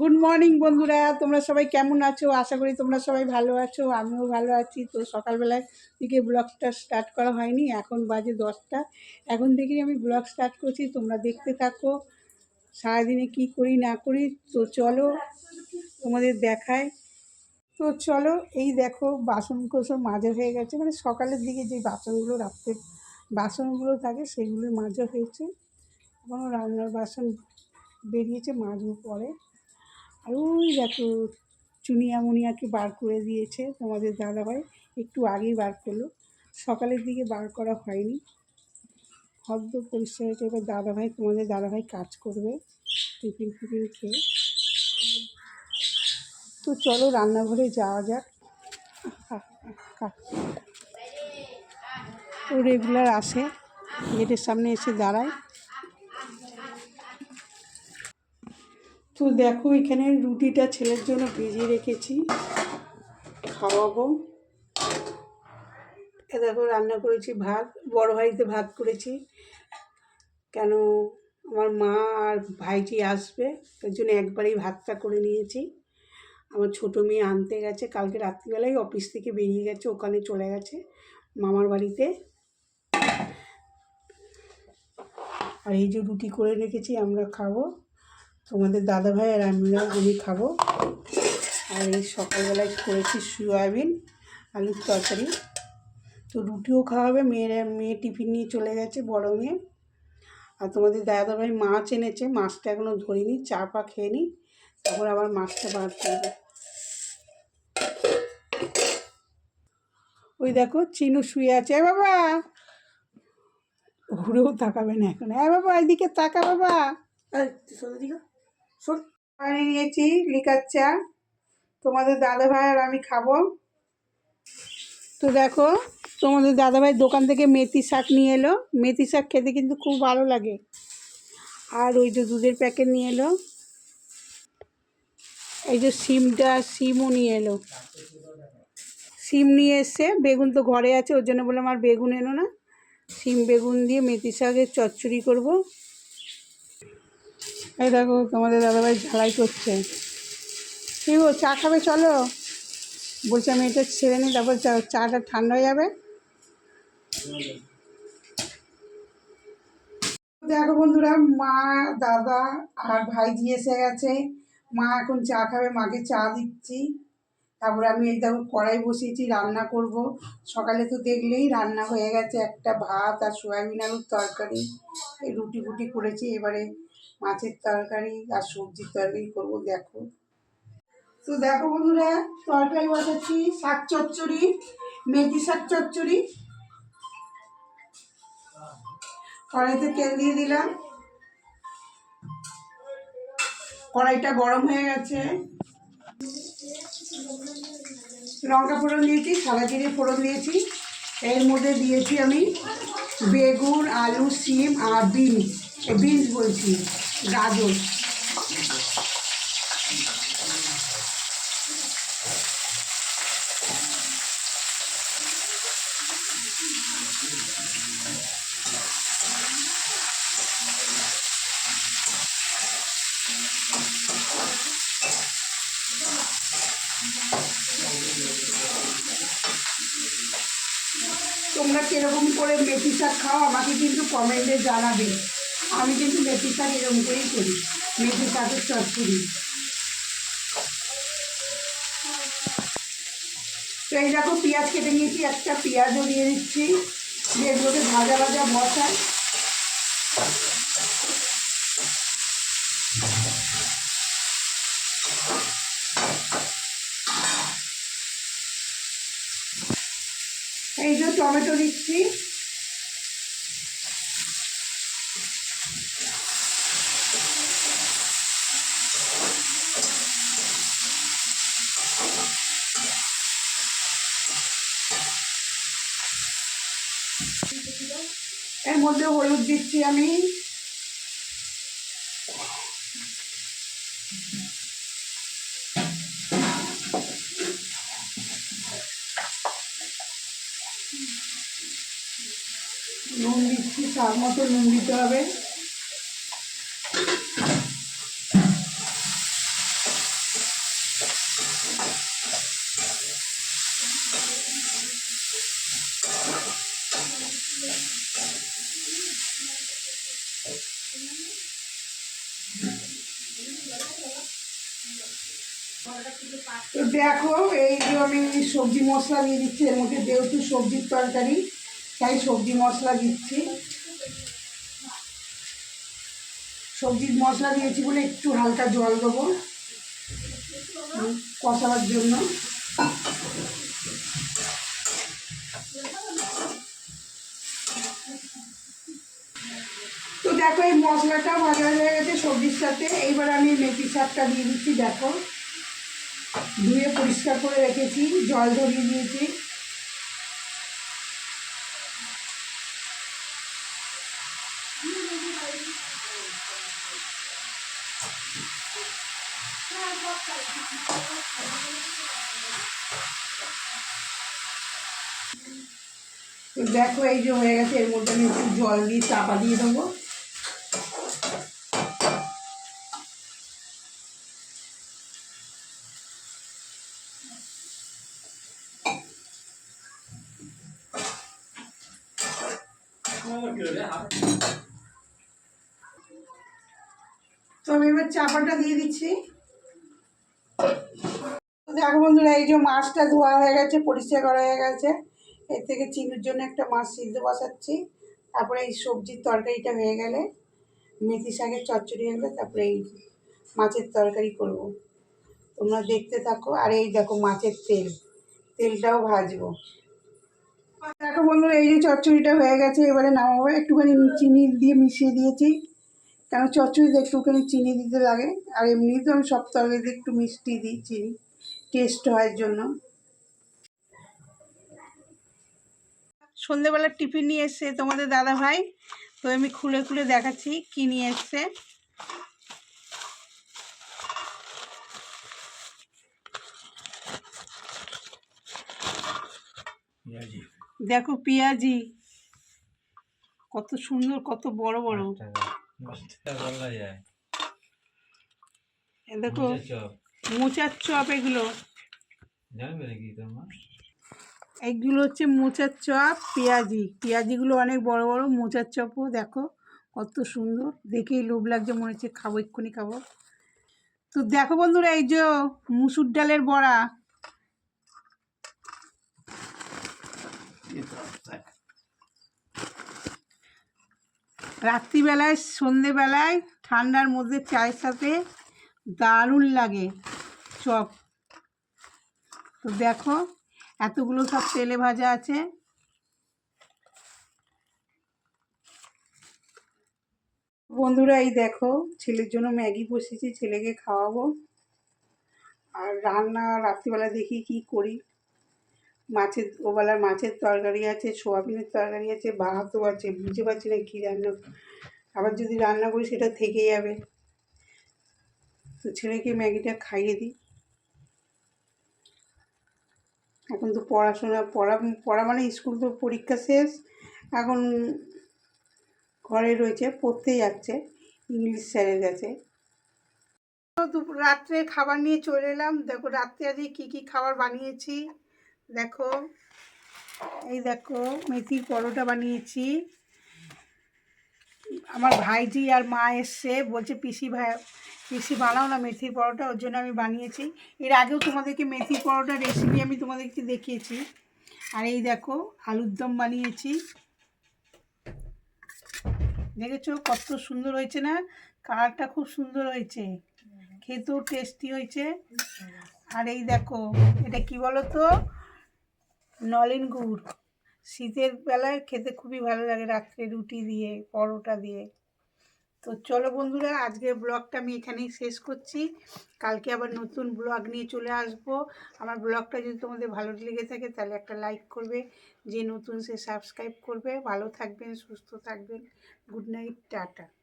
Good morning বন্ধুরা। তোমরা সবাই কেমন আছো? আশা করি তোমরা সবাই ভালো আছো, আমিও ভালো আছি। তো সকালবেলায় থেকে ব্লগটা স্টার্ট করা হয়নি, এখন বাজে দশটা। এখন থেকেই আমি ব্লগ স্টার্ট করছি, তোমরা দেখতে থাকো। সারাদিনে কি করি, না করি, তো চলো তোমাদের দেখায়। তো চলো, এই দেখো বাসন কোসন মাজা হয়ে গেছে। মানে সকালের দিকে যে বাসনগুলো রাখতে বাসনগুলো থাকে, সেগুলো মাজা হয়েছে। এখনও রান্নার বাসন বেরিয়েছে, মাজবো পরে। আর ওই দেখো চুনিয়া মুনিয়াকে বার করে দিয়েছে তোমাদের দাদাভাই। একটু আগেই বার করল। সকালের দিকে বার করা হয়নি। হদ্দ পরিষ্কার হয়েছে এবার দাদাভাই, তোমাদের দাদাভাই কাজ করবে, টিফিন ফিফিন খেয়ে। তো চলো রান্নাঘরে যাওয়া যাক। ও রেগুলার আসে, গেটের সামনে এসে দাঁড়ায়। তো দেখো, এখানে রুটিটা ছেলের জন্য ভিজিয়ে রেখেছি। খাওয়াবো। দেখো, রান্না করেছি ভাত, বড় ভাইতে ভাত করেছি। কেন, আমার মা আর ভাইজি আসবে, তার জন্য একবারেই ভাতটা করে নিয়েছি। আমার ছোটো মেয়ে আনতে গেছে, কালকে রাত্রিবেলায় অফিস থেকে বেরিয়ে গেছে, ওখানে চলে গেছে মামার বাড়িতে। আর এই যে রুটি করে রেখেছি, আমরা খাব। তোমাদের দাদা ভাই আর আমরা আমি খাব। আর এই সকালবেলায় করেছি সয়াবিন, আলুর তরকারি। তো রুটিও খাওয়াবে, মেয়ের, মেয়ে টিফিন নিয়ে চলে গেছে বড় মেয়ে। আর তোমাদের দাদা ভাই মাছ এনেছে, মাছটা এখনও ধরিনি, চা পা খেয়ে নিই তারপর আবার মাছটা বার করবে। ওই দেখো, চিনু শুয়ে আছে। এ বাবা! ঘুরেও তাকাবে না এখন। হ্যাঁ বাবা, এদিকে তাকা বাবা। নিয়েছি, লিকার চা তোমাদের দাদাভাই আর আমি খাব। তো দেখো, তোমাদের দাদাভাই দোকান থেকে মেথি শাক নিয়ে এলো। মেথি শাক খেতে কিন্তু খুব ভালো লাগে। আর ওই যে দুধের প্যাকেট নিয়ে এলো। এই যে সিমটা, সিমও নিয়ে এলো। সিম নিয়ে এসছে বেগুন তো ঘরে আছে, ওর জন্য বললাম আর বেগুন এনো না। সিম, বেগুন দিয়ে মেথি শাকের চচ্চড়ি করব। এই দেখো তোমাদের দাদাভাই ঝালাই করছে। কি গো, চা খাবে চলো? বলছে আমি এটা ছেড়ে নিই, তারপর চাটা ঠান্ডা হয়ে যাবে। দেখো বন্ধুরা, মা, দাদা আর ভাইজি এসে গেছে। মা এখন চা খাবে, মাকে চা দিচ্ছি। তারপরে আমি এই দেখো কড়াই বসিয়েছি, রান্না করব। সকালে তো দেখলেই রান্না হয়ে গেছে, একটা ভাত আর সয়াবিন আলুর তরকারি। এই রুটি ফুটি করেছি, এবারে মাছের তরকারি আর সবজির তরকারি করব, দেখো। তো দেখো বন্ধুরা, তরকারি বসাচ্ছি, শাক চচ্চড়ি মেথি শাক চচ্চড়ি। কড়াইতে তেল দিয়ে দিলাম। কড়াইটা গরম হয়ে গেছে। লঙ্কা ফোড়ন দিয়েছি, সাদা জিরে ফোড়ন দিয়েছি। এর মধ্যে দিয়েছি আমি বেগুন, আলু, সিম আর বিনস বিনস বলছি। গাজর। তোমরা কীরকম করে মেথি শাক খাও আমাকে কিন্তু কমেন্টে জানাবে। আমি কিন্তু মেথি শাক এরকম করেই করি। মেথি শাকের চচ্চড়ি তো এই দেখো পেঁয়াজ কেটে নিয়েছি, একটা পেঁয়াজও দিয়ে দিচ্ছি। দিয়ে এগুলোকে ভাজা ভাজা বসাই। এই যে টমেটো দিচ্ছি। এর মধ্যে হলুদ দিচ্ছি আমি। নুন দিচ্ছি স্বাদ মতো নুন দিতে হবে। তো দেখো, এই যে আমি সবজি মশলা দিয়ে দিচ্ছি, এর মধ্যে যেহেতু সবজির তরকারি, তাই সবজি মশলা দিচ্ছি। সবজির মশলা দিয়েছি বলে একটু হালকা জল দেবো কষাবার জন্য। তো দেখো, এই মশলাটা ভাজা হয়ে গেছে সবজির সাথে। এইবার আমি মেথি শাকটা দিয়ে দিচ্ছি, দেখো। ধুয়ে পরিষ্কার করে রেখেছি, জল ধরিয়ে দিয়েছি। তো দেখো এই যে হয়ে গেছে, এর মধ্যে আমি একটু জল দিয়ে চাপা দিয়ে দেবো। তো আমি এবার চাপাটা দিয়ে দিচ্ছি। দেখো বন্ধুরা, এই যে মাছটা ধোয়া হয়ে গেছে, পরিষ্কার করা হয়ে গেছে। এর থেকে চিংড়ির জন্য একটা মাছ সিদ্ধ বসাচ্ছি। তারপরে এই সবজির তরকারিটা হয়ে গেলে মেথি শাকের চচ্চড়ি হয়ে গেলে তারপরে এই মাছের তরকারি করব। তোমরা দেখতে থাকো। আর এই দেখো মাছের তেল, তেলটাও ভাজবো। দেখো বন্ধুরা, এই যে চচ্চড়িটা হয়ে গেছে, এবারে নামাবো। একটুখানি চিনি দিয়ে মিশিয়ে দিয়েছি। কেন চচ্চড়িতে একটুখানি চিনি দিতে লাগে, আর এমনি তো আমি সব তরকারিতে একটু মিষ্টি দিই, চিনি। টেস্ট হওয়ার জন্য। সন্ধেবেলার টিফিন নিয়ে এসছে তোমাদের দাদা ভাই তো আমি খুলে খুলে দেখাচ্ছি কি নিয়ে এসছে। পেঁয়াজি। দেখো পেঁয়াজি। কত সুন্দর কত বড় বড়। দেখো মোচার চপ। এগুলো। এইগুলো হচ্ছে মোচার চপ পেঁয়াজি। পেঁয়াজিগুলো অনেক বড় বড় মোচার চপও দেখো কত সুন্দর। দেখেই লোভ লাগছে মনে হচ্ছে খাব এক্ষুনি খাব। তো দেখো বন্ধুরা এই যে মুসুর ডালের বড়া। রাত্রিবেলায়, সন্ধেবেলায় ঠান্ডার মধ্যে চায়ের সাথে দারুণ লাগে চপ। তো দেখো, এতগুলো সব তেলে ভাজা আছে। বন্ধুরা, এই দেখো, ছেলের জন্য ম্যাগি বসেছি ছেলেকে খাওয়াবো। আর রান্না রাত্রিবেলা দেখি কি করি। মাছের ওবেলার মাছের তরকারি আছে, সোয়াবিনের তরকারি আছে, ভাতও আছে, বুঝতে পারছি না কী রান্না আবার যদি রান্না করি সেটা থেকে যাবে। তো ছেলেকে ম্যাগিটা খাইয়ে দিই। এখন তো পড়াশোনা, পড়া পড়া মানে স্কুল তো পরীক্ষা শেষ, এখন ঘরে রয়েছে, পড়তে যাচ্ছে, ইংলিশ স্যারের কাছে। রাত্রে খাবার নিয়ে চলে এলাম। দেখো রাত্রে আজকে কী কী খাবার বানিয়েছি? দেখো, এই দেখো, মেথির পরোটা বানিয়েছি। আমার ভাইজি আর মা এসছে, বলছে, পিসি ভাই, পিসি বানাও না মেথির পরোটা, ওর জন্য আমি বানিয়েছি। এর আগেও তোমাদেরকে মেথির পরোটার রেসিপি আমি তোমাদেরকে দেখিয়েছি। আর এই দেখো, আলুর দম বানিয়েছি। দেখেছ কত সুন্দর হয়েছে না? কালারটা খুব সুন্দর হয়েছে। খেতেও টেস্টি হয়েছে। আর এই দেখো, এটা কি বলো তো নলেন গুড়। শীতের বেলায় খেতে খুবই ভালো লাগে রাত্রে রুটি দিয়ে, পরোটা দিয়ে। তো চলো বন্ধুরা, আজকের ব্লগটা আমি এখানেই শেষ করছি। কালকে আবার নতুন ব্লগ নিয়ে চলে আসব। আমার ব্লগটা যদি তোমাদের ভালো লেগে থাকে, তাহলে একটা লাইক করবে। যে নতুন সে সাবস্ক্রাইব করবে। ভালো থাকবেন, সুস্থ থাকবেন। Good night, tata.